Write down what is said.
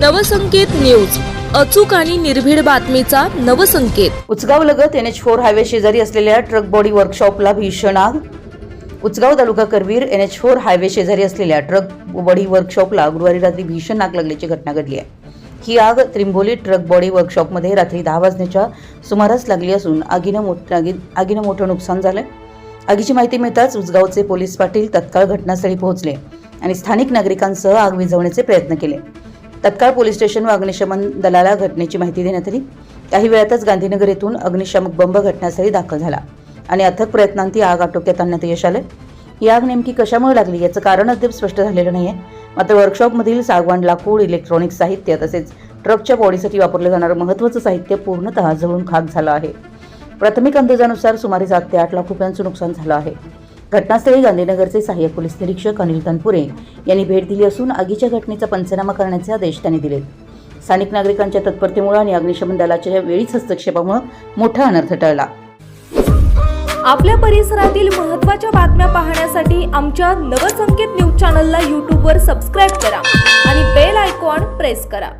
Navsanket news. अचूक आणि निर्भीड बातमीचा नवसंकेत. उचगाव लगत एन एच फोर हायवे शेजारी असलेल्या ट्रक बॉडी वर्कशॉपला भीषण आग. उचगाव तालुका Karveer N H four highway शेजारी असलेल्या ट्रक बॉडी वर्कशॉपला गुरुवारी रात्री भीषण आग लागल्याची घटना घडली आहे. ही आग त्रिंबोली ट्रक बॉडी वर्कशॉपमध्ये रात्री दहा वाजण्याच्या सुमारास लागली असून आगीनं मोठ आगी आगीनं मोठं नुकसान झालं आगीची माहिती मिळताच उचगावचे पोलीस पाटील तत्काळ घटनास्थळी पोहोचले आणि स्थानिक नागरिकांसह आग विझवण्याचे प्रयत्न केले. तत्काळ पोलीस स्टेशन व अग्निशमन दलाला घटनेची माहिती देण्यात आली. काही वेळातच गांधीनगर येथून अग्निशामक बंब घटनास्थळी दाखल झाला आणि अथक प्रयत्नांती आग आटोक्यात आणण्यात यश आलं ही आग नेमकी कशामुळे लागली याचं कारण अद्याप स्पष्ट झालेलं नाही आहे मात्र वर्कशॉपमधील सागवान लाकूड इलेक्ट्रॉनिक साहित्य तसेच ट्रकच्या बॉडीसाठी वापरलं जाणारं महत्त्वाचं साहित्य पूर्णतः जळून खाक झालं आहे. प्राथमिक अंदाजानुसार सुमारे सात ते आठ लाख रुपयांचं नुकसान झालं आहे. घटनास्थळी गांधीनगरचे सहाय्यक पोलीस निरीक्षक अनिल तनपुरे यांनी भेट दिली असून आगीच्या घटनेचा पंचनामा करण्याचे आदेश त्यांनी दिलेत स्थानिक नागरिकांच्या तत्परतेमुळे आणि अग्निशमन दलाच्या वेळीच हस्तक्षेपामुळे मोठा अनर्थ टळला. आपल्या परिसरातील महत्त्वाच्या बातम्या पाहण्यासाठी आमच्या नवसंकेत न्यूज चॅनलला यूट्यूबवर सबस्क्राईब करा आणि बेल आयकॉन प्रेस करा.